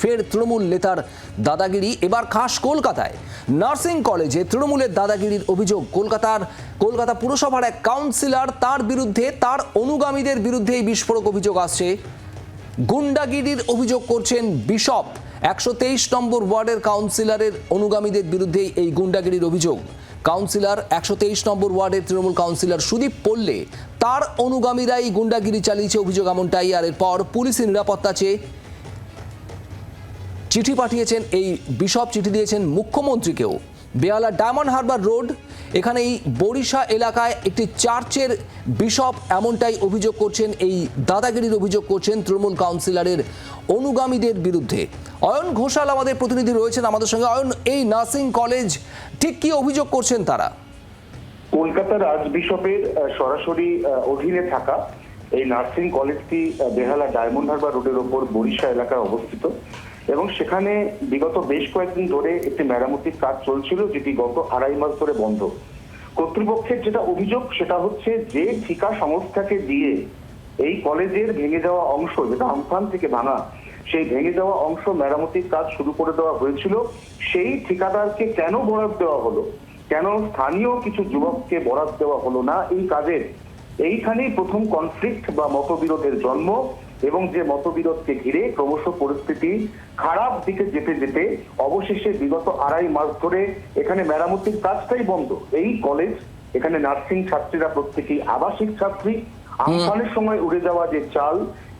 ফের তৃণমূল নেতার দাদাগিরি। এবার খাস কলকাতায়। নার্সিং কলেজে তৃণমূলের দাদাগিরির অভিযোগ, কলকাতার কলকাতা পুরসভার এক কাউন্সিলর তার বিরুদ্ধে, তার অনুগামীদের বিরুদ্ধে এই বিস্ফোরক অভিযোগ আসছে। গুন্ডাগিরির অভিযোগ করছেন বিশপ। একশো তেইশ নম্বর ওয়ার্ডের কাউন্সিলরের অনুগামীদের বিরুদ্ধে এই গুন্ডাগিরির অভিযোগ। কাউন্সিলর, একশো তেইশ নম্বর ওয়ার্ডের তৃণমূল কাউন্সিলর সুদীপ পল্লে, তার অনুগামীরাই গুন্ডাগিরি চালিয়েছে অভিযোগ এমনটাই। আর এরপর পুলিশের নিরাপত্তা চেয়ে চিঠি পাঠিয়েছেন, এই বিশপ চিঠি দিয়েছেন মুখ্যমন্ত্রীকেও। বেহালা ডায়মন্ড হারবার রোড এখানে এই বরিশা এলাকায় একটি চার্চের বিশপ এমনটাই অভিযোগ করছেন, এই দাদাগিরির অভিযোগ করছেন তৃণমূল কাউন্সিলরের অনুগামীদের বিরুদ্ধে। অয়ন ঘোষাল আমাদের প্রতিনিধি রয়েছেন আমাদের সঙ্গে। অয়ন, এই নার্সিং কলেজ, ঠিক কি অভিযোগ করছেন তারা? কলকাতার আর্চ বিশপের সরাসরি অধীনে থাকা এই নার্সিং কলেজটি বেহালা ডায়মন্ড হারবার রোডের ওপর বরিশা এলাকায় অবস্থিত। এবং সেখানে বিগত বেশ কয়েকদিন ধরে একটি মেরামতির কাজ চলছিল, যেটি গত আড়াই মাস ধরে বন্ধ। কর্তৃপক্ষের যেটা অভিযোগ, সেটা হচ্ছে যে ঠিকা সংস্থাকে দিয়ে এই কলেজের ভেঙে যাওয়া অংশ, যেটা আমফান থেকে ভাঙা, সেই ভেঙে যাওয়া অংশ মেরামতির কাজ শুরু করে দেওয়া হয়েছিল। সেই ঠিকাদারকে কেন বরাদ দেওয়া হলো? কেন স্থানীয় কিছু যুবককে বরাদ দেওয়া হলো না? এই কাজের এইখানেই প্রথম কনফ্লিক্ট বা মতবিরোধের জন্ম। এবং যে মতবিরোধকে ঘিরে ক্রমশ পরিস্থিতি খারাপ দিকে যেতে যেতে অবশেষে বিগত আড়াই মাস ধরে এখানে মেরামতির কাজটাই বন্ধ। এই কলেজ এখানে নার্সিং ছাত্রীরা প্রত্যেকেই আবাসিক ছাত্রী। আমফানের সময় উড়ে যাওয়া যে চাল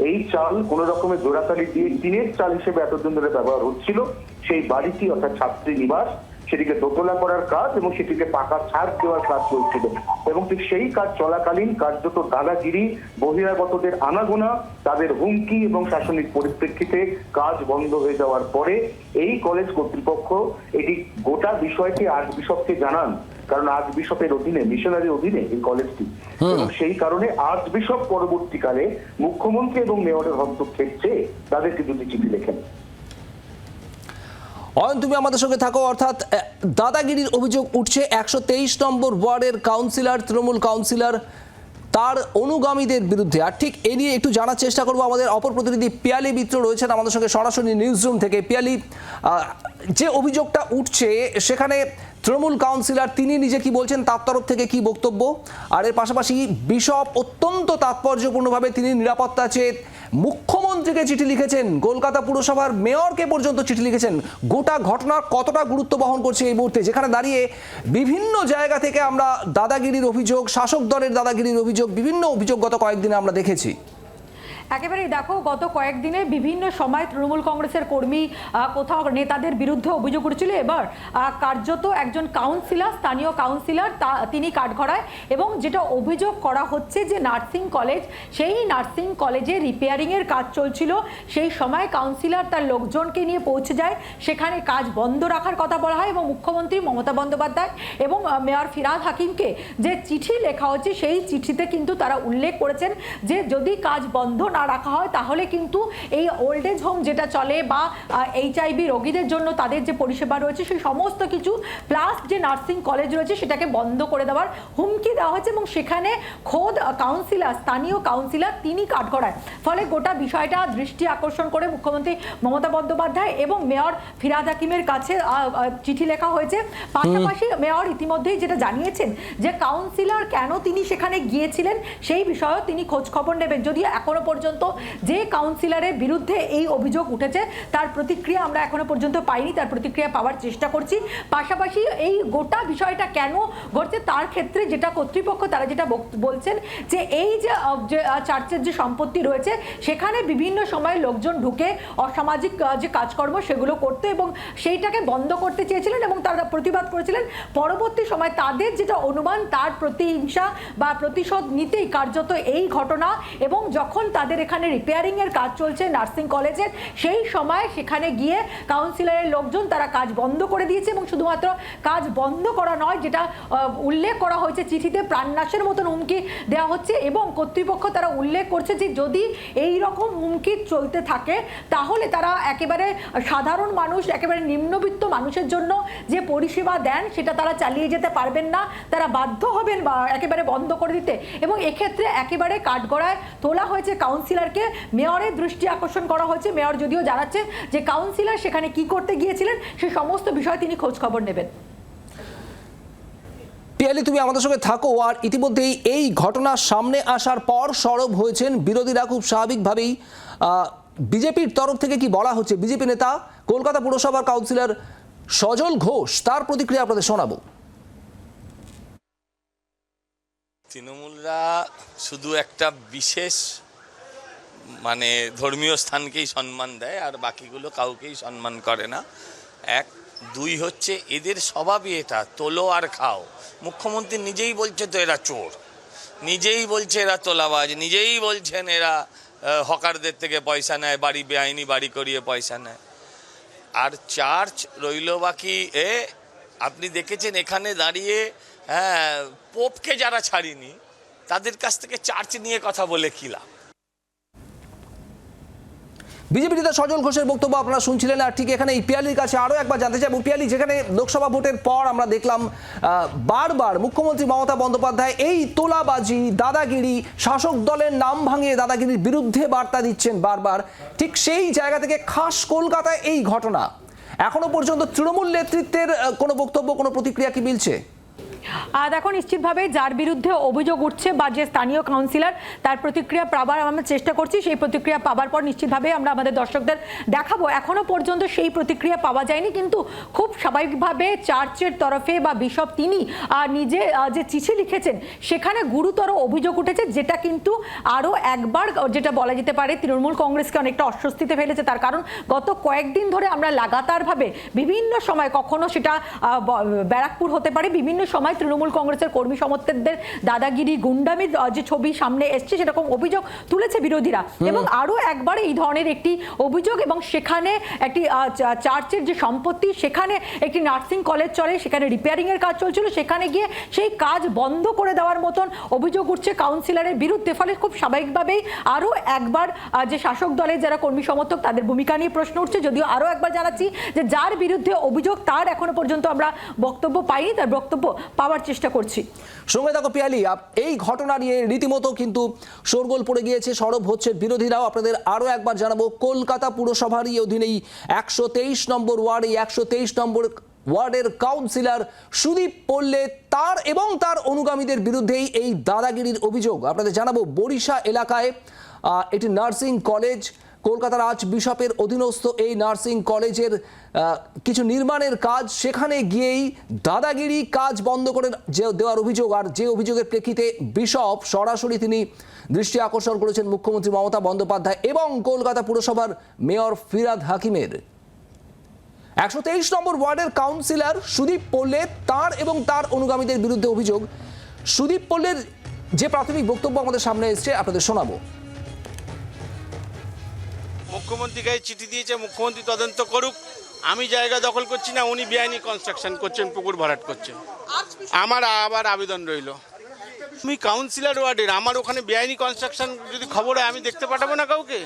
এই চাল কোন রকমের জোড়াতালি দিয়ে টিনের চাল হিসেবে এতদিন ধরে ব্যবহার হচ্ছিল। সেই বাড়িটি অর্থাৎ ছাত্রী নিবাস সেটিকে দোতলা করার কাজ এবং সেটিকে পাকা ছাদ দেওয়ার কাজ চলছিল। এবং ঠিক সেই কাজ চলাকালীন কার্যত দাদাগিরি বহিরাগতদের আনাগোনা তাদের হুমকি এবং শাসনিক পরিপ্রেক্ষিতে কাজ বন্ধ হয়ে যাওয়ার পরে এই কলেজ কর্তৃপক্ষ এটি গোটা বিষয়টি আর্চ বিশপকে জানান কারণ আর্চ বিশপের অধীনে মিশনারি অধীনে এই কলেজটি। সেই কারণে আর্চ বিশপ পরবর্তীকালে মুখ্যমন্ত্রী এবং মেয়রের হস্তক্ষেপ চেয়ে তাদেরকে দুটি চিঠি লেখেন। অয়ন, তুমি আমাদের সঙ্গে থাকো, অর্থাৎ দাদাগিরির অভিযোগ উঠছে একশো তেইশ নম্বর ওয়ার্ডের কাউন্সিলর, তৃণমূল কাউন্সিলর, তার অনুগামীদের বিরুদ্ধে। আর ঠিক এ নিয়ে একটু জানার চেষ্টা করব। আমাদের অপর প্রতিনিধি পিয়ালি মিত্র রয়েছেন আমাদের সঙ্গে সরাসরি নিউজ রুম থেকে। পিয়ালি যে অভিযোগটা উঠছে, সেখানে তৃণমূল কাউন্সিলর, তিনি নিজে কি বলছেন তার তরফ থেকে কি বক্তব্য? আর এর পাশাপাশি বিশপ অত্যন্ত তাৎপর্যপূর্ণভাবে তিনি নিরাপত্তা চেয়ে মুখ্যমন্ত্রীকে চিঠি লিখেছেন। কলকাতা পুরসভার মেয়রকে পর্যন্ত চিঠি লিখেছেন। গোটা ঘটনার কতটা গুরুত্ব বহন করছে এই মুহূর্তে? যেখানে দাঁড়িয়ে বিভিন্ন জায়গা থেকে আমরা দাদাগিরির অভিযোগ, শাসক দলের দাদাগিরির অভিযোগ, বিভিন্ন অভিযোগ গত কয়েকদিনে আমরা দেখেছি। একেবারেই দেখো, গত কয়েকদিনে বিভিন্ন সময় তৃণমূল কংগ্রেসের কর্মী কোথাও নেতাদের বিরুদ্ধে অভিযোগ উঠেছিল। এবার কার্যত একজন কাউন্সিলর স্থানীয় কাউন্সিলর তিনি কাঠগড়ায় এবং যেটা অভিযোগ করা হচ্ছে যে নার্সিং কলেজ, সেই নার্সিং কলেজে রিপেয়ারিংয়ের কাজ চলছিল। সেই সময় কাউন্সিলর তার লোকজনকে নিয়ে পৌঁছে যায়। সেখানে কাজ বন্ধ রাখার কথা বলা হয় এবং মুখ্যমন্ত্রী মমতা বন্দ্যোপাধ্যায় এবং মেয়র ফিরাদ হাকিমকে যে চিঠি লেখা হচ্ছে সেই চিঠিতে কিন্তু তারা উল্লেখ করেছেন যে যদি কাজ বন্ধ না রাখা হয় তাহলে কিন্তু এই ওল্ড এজ হোম যেটা চলে বা এইচ এইচআইভি রোগীদের জন্য তাদের যে পরিষেবা রয়েছে সেই সমস্ত কিছু প্লাস যে নার্সিং কলেজ রয়েছে সেটাকে বন্ধ করে দেওয়ার হুমকি দেওয়া হয়েছে এবং সেখানে খোদ কাউন্সিলার স্থানীয় কাউন্সিলর তিনি কাঠগড়ায় ফলে গোটা বিষয়টা দৃষ্টি আকর্ষণ করে মুখ্যমন্ত্রী মমতা বন্দ্যোপাধ্যায় এবং মেয়র ফিরাদ হাকিমের কাছে চিঠি লেখা হয়েছে। পাশাপাশি মেয়র ইতিমধ্যেই যেটা জানিয়েছেন যে কাউন্সিলর কেন তিনি সেখানে গিয়েছিলেন সেই বিষয়েও তিনি খোঁজ খবর নেবেন। যদিও এখনও পর্যন্ত যে কাউন্সিলরের বিরুদ্ধে এই অভিযোগ উঠেছে, তার প্রতিক্রিয়া আমরা এখনও পর্যন্ত পাইনি, তার প্রতিক্রিয়া পাওয়ার চেষ্টা করছি। পাশাপাশি এই গোটা বিষয়টা কেন ঘটছে, তার ক্ষেত্রে যেটা কর্তৃপক্ষ, তারা যেটা বলছেন যে এই যে চার্চের যে সম্পত্তি রয়েছে, সেখানে বিভিন্ন সময় লোকজন ঢুকে অসামাজিক যে কাজকর্ম, সেগুলো করতে এবং সেইটাকে বন্ধ করতে চেয়েছিলেন এবং তারা প্রতিবাদ করেছিলেন। পরবর্তী সময় তাদের যেটা অনুমান, তার প্রতিহিংসা বা প্রতিশোধ নিতেই কার্যত এই ঘটনা এবং যখন তাদের এখানে রিপেয়ারিং এর কাজ চলছে নার্সিং কলেজের সেই সময় সেখানে গিয়ে কাউন্সিলরের লোকজন তারা কাজ বন্ধ করে দিয়েছে এবং শুধুমাত্র কাজ বন্ধ করা নয়, যেটা উল্লেখ করা হয়েছে চিঠিতে প্রাণনাশের মতন হুমকি দেওয়া হচ্ছে এবং কর্তৃপক্ষ তারা উল্লেখ করছে যে যদি এই রকম হুমকি চলতে থাকে, তাহলে তারা একেবারে সাধারণ মানুষ, একেবারে নিম্নবিত্ত মানুষের জন্য যে পরিষেবা দেন, সেটা তারা চালিয়ে যেতে পারবেন না। তারা বাধ্য হবেন বা একেবারে বন্ধ করে দিতে। এবং এক্ষেত্রে একেবারে কাঠগড়ায় তোলা হয়েছে কাউন্সিল কাউন্সিলরকে মেয়রের দৃষ্টি আকর্ষণ করা হয়েছে। মেয়র যদিও জানাচ্ছেন যে কাউন্সিলর সেখানে কি করতে গিয়েছিলেন সে সমস্ত বিষয় তিনি খোঁজ খবর নেবেন। পিয়ালি তুমি আমাদের সঙ্গে থাকো আর ইতিমধ্যেই এই ঘটনা সামনে আসার পর সরব হয়েছেন বিরোধীরা খুব স্বাভাবিকভাবেই। বিজেপির তরফ থেকে কি বলা হচ্ছে? বিজেপি নেতা কলকাতা পুরসভার কাউন্সিলর সজল ঘোষ তার প্রতিক্রিয়া আপনাদের শোনাবো। তৃণমূলরা শুধু একটা বিশেষ মানে ধর্মীয় স্থানকেই সম্মান দেয়, আর বাকিগুলো কাউকেই সম্মান করে না। এক, দুই হচ্ছে এদের স্বভাবই এটা, তোলো আর খাও। মুখ্যমন্ত্রী নিজেই বলছে তো এরা চোর। নিজেই বলছে এরা তোলাবাজ, নিজেই বলছেন এরা হকারদের থেকে পয়সা নেয়, বাড়ি বেআইনি বাড়ি করিয়ে পয়সা নেয়। আর চার্চ রইল বাকি, এ, আপনি দেখেছেন এখানে দাঁড়িয়ে হ্যাঁ পোপকে যারা ছাড়িনি, তাদের কাছ থেকে চার্চ নিয়ে কথা বলে কি লাভ? বিজেপি নেতা সজল ঘোষের বক্তব্য আপনারা শুনছিলেন, আর ঠিক এখানে এই পিয়ালির কাছে আরও একবার জানতে চাইব। পিয়ালি, যেখানে লোকসভা ভোটের পর আমরা দেখলাম বারবার মুখ্যমন্ত্রী মমতা বন্দ্যোপাধ্যায় এই তোলাবাজি, দাদাগিরি, শাসক দলের নাম ভাঙিয়ে দাদাগিরির বিরুদ্ধে বার্তা দিচ্ছেন বারবার। ঠিক সেই জায়গা থেকে খাস কলকাতায় এই ঘটনা। এখনও পর্যন্ত তৃণমূল নেতৃত্বের কোনো বক্তব্য, কোনো প্রতিক্রিয়া কি মিলছে? দেখো, নিশ্চিতভাবে যার বিরুদ্ধে অভিযোগ উঠছে বা যে স্থানীয় কাউন্সিলর তার প্রতিক্রিয়া পাবার আমরা চেষ্টা করছি। সেই প্রতিক্রিয়া পাবার পর নিশ্চিতভাবে আমরা আমাদের দর্শকদের দেখাবো। এখনও পর্যন্ত সেই প্রতিক্রিয়া পাওয়া যায়নি, কিন্তু খুব স্বাভাবিকভাবে চার্চের তরফে বা বিশপ তিনি নিজে যে চিঠি লিখেছেন, সেখানে গুরুতর অভিযোগ উঠেছে, যেটা কিন্তু আরও একবার, যেটা বলা যেতে পারে, তৃণমূল কংগ্রেসকে অনেকটা অস্বস্তিতে ফেলেছে। তার কারণ গত কয়েকদিন ধরে আমরা লাগাতারভাবে বিভিন্ন সময় কখনো সেটা ব্যারাকপুর হতে পারে, বিভিন্ন সময় তৃণমূল কংগ্রেসের কর্মী সমর্থকদের দাদাগিরি গুন্ডামির যে ছবি সামনে এসছে সেরকম অভিযোগ তুলেছে বিরোধীরা। এবং আরও একবার এই ধরনের একটি অভিযোগ এবং সেখানে একটি চার্চের যে সম্পত্তি সেখানে একটি নার্সিং কলেজ চলে সেখানে রিপেয়ারিং এর কাজ চলছিল সেখানে গিয়ে সেই কাজ বন্ধ করে দেওয়ার মতন অভিযোগ উঠছে কাউন্সিলরের বিরুদ্ধে। ফলে খুব স্বাভাবিকভাবেই আরও একবার যে শাসক দলের যারা কর্মী সমর্থক তাদের ভূমিকা নিয়ে প্রশ্ন উঠছে। যদিও আরও একবার জানাচ্ছি যে যার বিরুদ্ধে অভিযোগ তার এখনও পর্যন্ত আমরা বক্তব্য পাইনি তার বক্তব্য পাওয়ার চেষ্টা করছি। সঙ্গে থাকো পিয়ালি এই ঘটনা নিয়ে রীতিমতো কিন্তু শোরগোল পড়ে গিয়েছে, সরব হচ্ছে বিরোধীরাও। আপনাদের আরও একবার জানাব, কলকাতা পুরসভারই অধীনেই একশো তেইশ নম্বর ওয়ার্ড, এই একশো তেইশ নম্বর ওয়ার্ডের কাউন্সিলর সুদীপ পল্লে তার এবং তার অনুগামীদের বিরুদ্ধেই এই দাদাগিরির অভিযোগ। আপনাদের জানাব, বরিশা এলাকায় এটি নার্সিং কলেজ কলকাতার আজ বিশপের অধীনস্থ এই নার্সিং কলেজের কিছু নির্মাণের কাজ, সেখানে গিয়েই দাদাগিরি কাজ বন্ধ করে যে দেওয়ার অভিযোগ, আর যে অভিযোগের প্রেক্ষিতে বিশপ সরাসরি তিনি দৃষ্টি আকর্ষণ করেছেন মুখ্যমন্ত্রী মমতা বন্দ্যোপাধ্যায় এবং কলকাতা পুরসভার মেয়র ফিরাদ হাকিমের। একশো তেইশ নম্বর ওয়ার্ডের কাউন্সিলর সুদীপ পল্লে তার এবং তার অনুগামীদের বিরুদ্ধে অভিযোগ। সুদীপ পল্লের যে প্রাথমিক বক্তব্য আমাদের সামনে এসছে, আপনাদের শোনাবো। মুখ্যমন্ত্রীকে চিঠি দিয়েছে, মুখ্যমন্ত্রী তদন্ত করুক। আমি জায়গা দখল করছি না, উনি বেআইনি কনস্ট্রাকশন করছেন, পুকুর ভরাট করছেন। আমার আবার আবেদন রইল। আমি কাউন্সিলর ওয়ার্ডের আমার ওখানে বেআইনি কনস্ট্রাকশন যদি খবর হয়, আমি দেখতে পাঠাবো না কাউকে?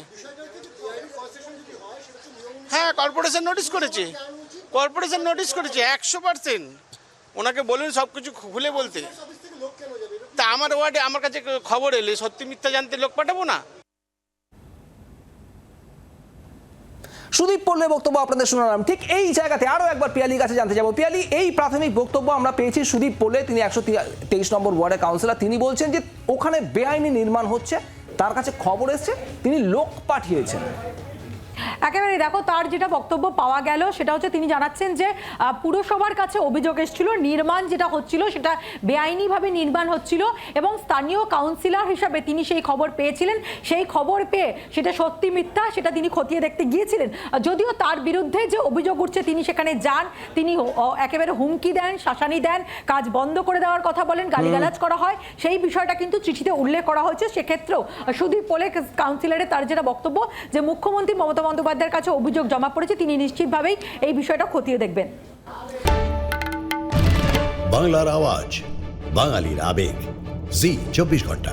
হ্যাঁ কর্পোরেশন নোটিশ করেছে। কর্পোরেশন নোটিশ করেছে, একশো পার্সেন্ট ওনাকে বলুন সব কিছু খুলে বলতে। তা আমার ওয়ার্ডে আমার কাছে খবর এলে, সত্যি মিথ্যা জানতে লোক পাঠাবো না? সুদীপ পল্লের বক্তব্য আপনাদের শোনালাম। ঠিক এই জায়গাতে আরও একবার পিয়ালির কাছে জানতে যাব পিয়ালি, এই প্রাথমিক বক্তব্য আমরা পেয়েছি সুদীপ পল্লে, তিনি একশো তেইশ নম্বর ওয়ার্ডের কাউন্সিলর। তিনি বলছেন যে ওখানে বেআইনি নির্মাণ হচ্ছে, তার কাছে খবর এসছে, তিনি লোক পাঠিয়েছেন। একেবারে দেখো তার যেটা বক্তব্য পাওয়া গেল সেটা হচ্ছে তিনি জানাচ্ছেন যে পুরসভার কাছে অভিযোগ এসেছিল নির্মাণ যেটা হচ্ছিল সেটা বেআইনিভাবে নির্মাণ হচ্ছিল এবং স্থানীয় কাউন্সিলর হিসাবে তিনি সেই খবর পেয়েছিলেন। সেই খবর পেয়ে সেটা সত্যি মিথ্যা সেটা তিনি খতিয়ে দেখতে গিয়েছিলেন। যদিও তার বিরুদ্ধে যে অভিযোগ উঠছে তিনি সেখানে যান তিনি একেবারে হুমকি দেন শাসানি দেন কাজ বন্ধ করে দেওয়ার কথা বলেন গালিগালাজ করা হয় সেই বিষয়টা কিন্তু চিঠিতে উল্লেখ করা হয়েছে। সেক্ষেত্রেও সুদীপ পোলে কাউন্সিলরের তার যেটা বক্তব্য যে মুখ্যমন্ত্রী মমতা বন্দ্যোপাধ্যায়ের কাছে অভিযোগ জমা পড়েছে, তিনি নিশ্চিতভাবেই এই বিষয়টা খতিয়ে দেখবেন। বাংলার আওয়াজ, বাঙালির আবেগ, জি, চব্বিশ ঘণ্টা।